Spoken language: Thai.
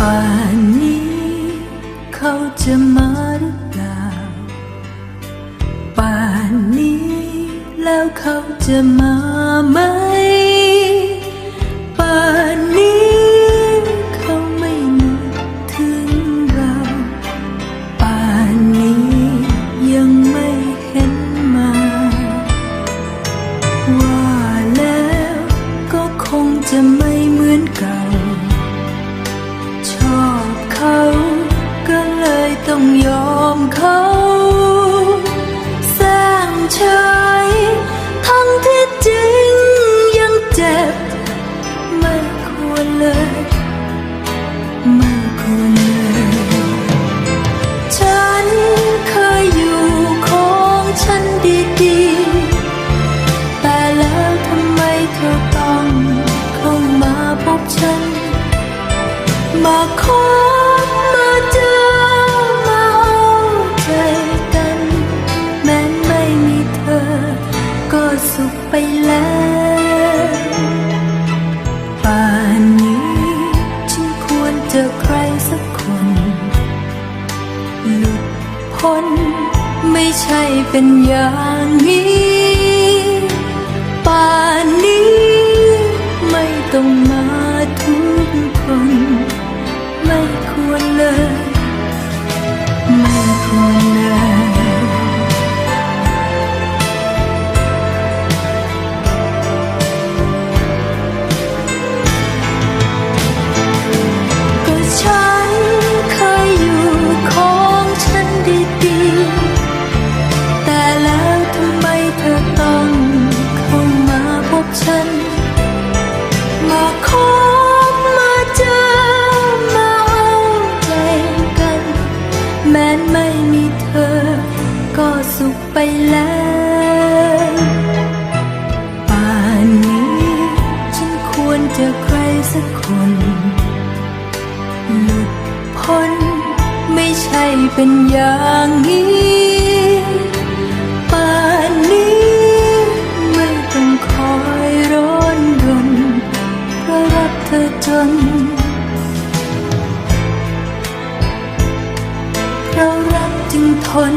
ป่านนี้ เขาจะมาหรือเปล่า ป่านนี้ แล้วเขาจะมาไหม ป่านนี้ เขาไม่นึกถึงเรา ป่านนี้ยังไม่เห็นมา ว่าแล้วก็คงจะไม่เหมือนเก่า ต้องยอมเขาแสงเฉยทั้งที่จริงยังเจ็บ ไม่ควรเลย ไม่ควรเลย ฉันเคยอยู่ของฉันดีๆ แต่แล้วทำไมเธอต้องเข้ามาพบฉัน มาคบม ไปแล้วป่านนี้ฉันควรเจอใครสักคน หลุดพ้นไม่ใช่เป็นอย่างนี้ ไม่มีเธอ ก็สุขไปแล้วป่านนี้ ฉันควรจอใครสักคนหลุดพ้นไม่ใช่เป็นอย่างนี้ น เรารักจึงทน